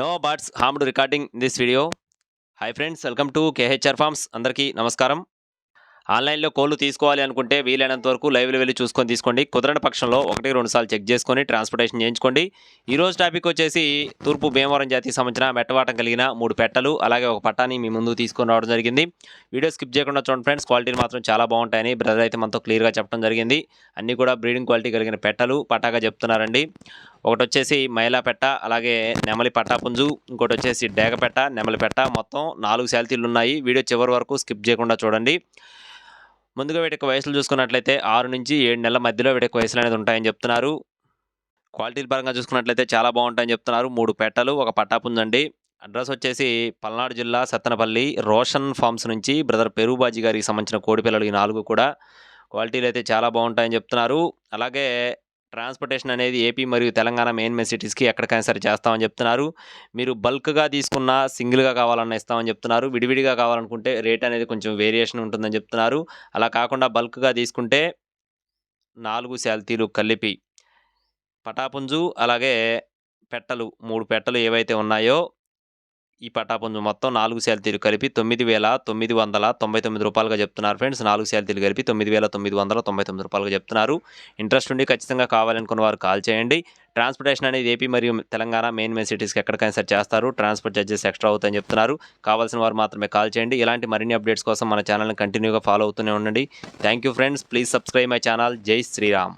No birds harmed recording this video hi friends welcome to KHR farms అందరికీ నమస్కారం. ఆన్లైన్లో కోళ్ళు తీసుకోవాలి అనుకుంటే వీలైనంత వరకు లైవ్లో వెళ్ళి చూసుకొని తీసుకోండి. కుదరని పక్షంలో ఒకటి రెండు సార్లు చెక్ చేసుకొని ట్రాన్స్పోర్టేషన్ చేయించుకోండి. ఈరోజు టాపిక్ వచ్చేసి తూర్పు భీమవరం జాతికి సంబంధించిన మెట్టవాటం కలిగిన మూడు పెట్టలు అలాగే ఒక పట్టాన్ని మీ ముందు తీసుకొని రావడం జరిగింది. వీడియో స్కిప్ చేయకుండా చూడండి ఫ్రెండ్స్ క్వాలిటీ మాత్రం చాలా బాగుంటాయని బ్రదర్ అయితే మనతో క్లియర్గా చెప్పడం జరిగింది. అన్నీ కూడా బ్రీడింగ్ క్వాలిటీ కలిగిన పెట్టలు పటాగా చెప్తున్నారండి. ఒకటి వచ్చేసి మైలాపెట్ట అలాగే నెమలి పట్టా పుంజు ఇంకోటి వచ్చేసి డేగపెట్ట నెమలిపెట్ట. మొత్తం నాలుగు శాలతీలు ఉన్నాయి వీడియో చివరి వరకు స్కిప్ చేయకుండా చూడండి. ముందుగా వీటికి వయసులు చూసుకున్నట్లయితే ఆరు నుంచి ఏడు నెలల మధ్యలో వీటికి వయసులు అనేది ఉంటాయని చెప్తున్నారు. క్వాలిటీల పరంగా చూసుకున్నట్లయితే చాలా బాగుంటాయని చెప్తున్నారు. మూడు పెట్టలు ఒక పట్టాపుంజండి. అడ్రస్ వచ్చేసి పల్నాడు జిల్లా సత్తనపల్లి రోషన్ ఫార్మ్స్ నుంచి బ్రదర్ పెరుబాజీ గారికి సంబంధించిన కోడి పిల్లలు ఈ నాలుగు కూడా. క్వాలిటీలు అయితే చాలా బాగుంటాయని చెప్తున్నారు. అలాగే ట్రాన్స్పోర్టేషన్ అనేది ఏపీ మరియు తెలంగాణ మెయిన్ మెయిన్ సిటీస్కి ఎక్కడికైనా సరే చేస్తామని చెప్తున్నారు. మీరు బల్క్గా తీసుకున్న సింగిల్గా కావాలన్నా ఇస్తామని చెప్తున్నారు. విడివిడిగా కావాలనుకుంటే రేట్ అనేది కొంచెం వేరియేషన్ ఉంటుందని చెప్తున్నారు. అలా కాకుండా బల్క్గా తీసుకుంటే నాలుగు శాల్తీలు కలిపి పటాపుంజు అలాగే పెట్టలు మూడు పెట్టలు ఏవైతే ఉన్నాయో ఈ పటాపుంజు మొత్తం నాలుగు శాలితీలు కలిపి తొమ్మిది వేల తొమ్మిది వందల తొంభై తొమ్మిది రూపాయలుగా చెప్తున్నారు ఫ్రెండ్స్. నాలుగు శాలితీలు కలిపి తొమ్మిది వేల తొమ్మిది వందల తొంభై తొమ్మిది రూపాయలుగా చెప్తున్నారు. ఇంట్రెస్ట్ ఉండి ఖచ్చితంగా కావాలనుకున్న వారు కాల్ చేయండి. ట్రాన్స్పోర్టేషన్ అనేది ఏపీ మరియు తెలంగాణ మెయిన్ మెయిన్ సిటీస్కి ఎక్కడికైనా సరే చేస్తారు. ట్రాన్స్పోర్ట్ చార్జెస్ ఎక్స్ట్రా అవుతాయని చెప్తున్నారు. కావాల్సిన వారు మాత్రమే కాల్ చేయండి. ఇలాంటి మరిన్ని అప్డేట్స్ కోసం మన ఛానల్ని కంటిన్యూగా ఫాలో అవుతూనే ఉండండి. Thank you friends. Please subscribe my channel. జై శ్రీరామ్.